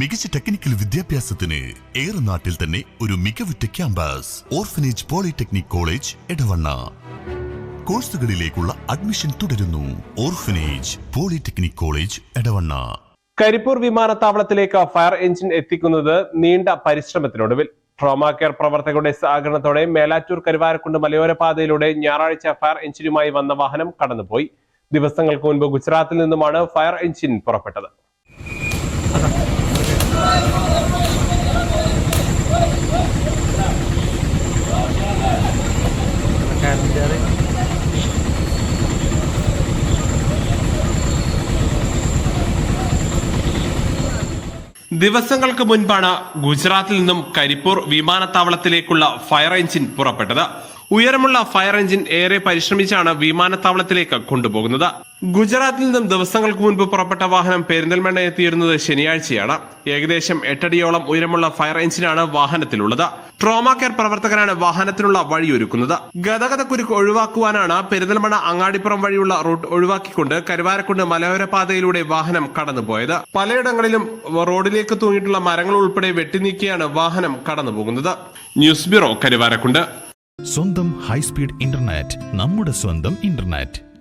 മികച്ച ടെക്നിക്കൽ വിദ്യാഭ്യാസത്തിന് ഏറെ നാട്ടിൽ തന്നെ ഒരു മികവുറ്റ campus orphanage polytechnic college Edavanna. കോഴ്സുകളിലേക്കുള്ള admission തുടരുന്നു. Orphanage polytechnic college Edavanna. Karipur വിമാനത്താവളത്തിലേക്ക് ഫയർ എഞ്ചിൻ എത്തിക്കുന്നത് നീണ്ട പരിശ്രമത്തിനൊടുവിൽ. ട്രോമാ കെയർ പ്രവർത്തകരുടെ സഹകരണത്തോടെ മേലാറ്റൂർ കരുവാരക്കുണ്ട് മലയോര പാതയിലൂടെ ഞായറാഴ്ച ഫയർ എഞ്ചിനുമായി വന്ന വാഹനം കടന്നുപോയി. ദിവസങ്ങൾക്ക് മുൻപ് ഗുജറാത്തിൽ നിന്നുമാണ് ഫയർ എഞ്ചിൻ പുറപ്പെട്ടത്. ദിവസങ്ങൾക്ക് മുൻപാണ് ഗുജറാത്തിൽ നിന്നും കരിപ്പൂർ വിമാനത്താവളത്തിലേക്കുള്ള ഫയർ എഞ്ചിൻ പുറപ്പെട്ടത്. ഉയരമുള്ള ഫയർ എഞ്ചിൻ ഏറെ പരിശ്രമിച്ചാണ് വിമാനത്താവളത്തിലേക്ക് കൊണ്ടുപോകുന്നത്. ഗുജറാത്തിൽ നിന്നും ദിവസങ്ങൾക്ക് മുൻപ് പുറപ്പെട്ട വാഹനം പെരിന്തൽമണ്ണ എത്തിയിരുന്നത് ശനിയാഴ്ചയാണ്. ഏകദേശം എട്ടടിയോളം ഉയരമുള്ള ഫയർ എഞ്ചിനാണ് വാഹനത്തിലുള്ളത്. ട്രോമ കെയർ പ്രവർത്തകരാണ് വാഹനത്തിനുള്ള വഴിയൊരുക്കുന്നത്. ഗതാഗത കുരുക്ക് ഒഴിവാക്കുവാനാണ് പെരിന്തൽമണ്ണ അങ്ങാടിപ്പുറം വഴിയുള്ള റൂട്ട് ഒഴിവാക്കിക്കൊണ്ട് കരുവാരക്കുണ്ട് മലയോര പാതയിലൂടെ വാഹനം കടന്നുപോയത്. പലയിടങ്ങളിലും റോഡിലേക്ക് തൂങ്ങിയിട്ടുള്ള മരങ്ങൾ ഉൾപ്പെടെ വെട്ടിനീക്കിയാണ് വാഹനം കടന്നുപോകുന്നത്. News bureau Karuvarakundu. സ്വന്തം ഹൈസ്പീഡ് ഇന്റർനെറ്റ് നമ്മുടെ സ്വന്തം ഇന്റർനെറ്റ്.